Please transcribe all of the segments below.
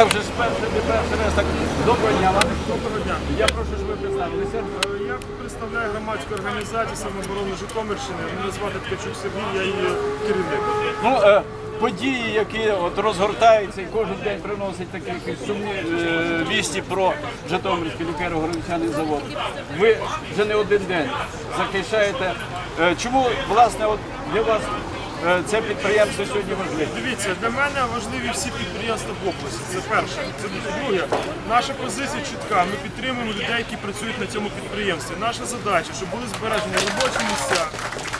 Я вже перший, не перший раз так доброго дня вам. Доброго дня. Я прошу, щоб ви представилися. Е, Я представляю громадську організацію самооборони Житомирщини. Мене звати Ткачук Сергій, я її керівник. Ну, е, події, які от розгортаються і кожен день приносять такі якісь сумні е, вісті про Житомирський лікаро-городничаний завод. Ви вже не один день захищаєте. Е, чому, власне, от для вас це підприємство сьогодні важливе? Дивіться, для мене важливі всі підприємства в області. Це перше. Це друге. Наша позиція чітка. Ми підтримуємо людей, які працюють на цьому підприємстві. Наша задача, щоб були збережені робочі місця,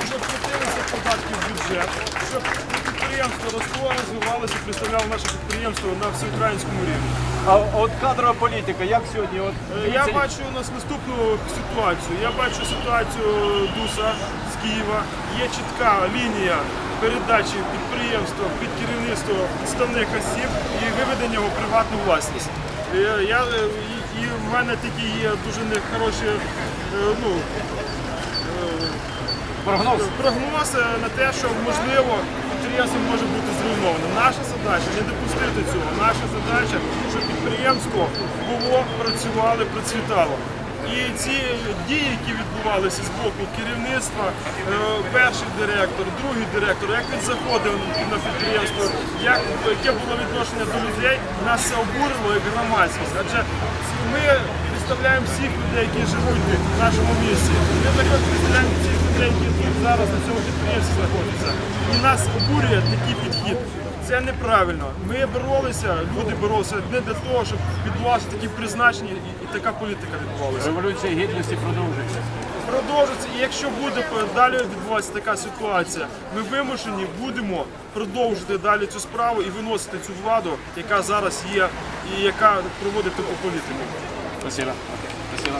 щоб платилися податки в бюджет, щоб підприємство росло, розвивалося, представляло наше підприємство на всеукраїнському рівні. А от кадрова політика, як сьогодні? От, Е, Я бачу у нас наступну ситуацію. Я бачу ситуацію ДУСа з Києва. Є чітка лінія передачі підприємства під керівництво підставних осіб і виведення його приватну власність. Е, Я, е, і, і в мене такі є дуже нехороші е, ну, прогноз. прогноз е, на те, що можливо підприємство може бути зруйноване. Наша задача не допустити цього. Наша задача, щоб підприємство було, працювало, процвітало. І ці дії, які відбувалися з боку керівництва, е, перший директор, другий директор, як він заходив на підприємство, як, яке було відношення до людей, нас це обурило як громадськість. Адже ми представляємо всіх людей, які живуть в нашому місті. Ми також представляємо всіх які зараз на цьому підприємстві знаходяться. І нас обурює такий підхід. Це неправильно. Ми боролися, люди боролися не для того, щоб відбувалося такі призначення і, і така політика відбувалася. Революція гідності продовжується. Продовжиться, і якщо буде далі відбуватися така ситуація, ми вимушені будемо продовжити далі цю справу і виносити цю владу, яка зараз є і яка проводить таку політику. Спасибо. Спасибо.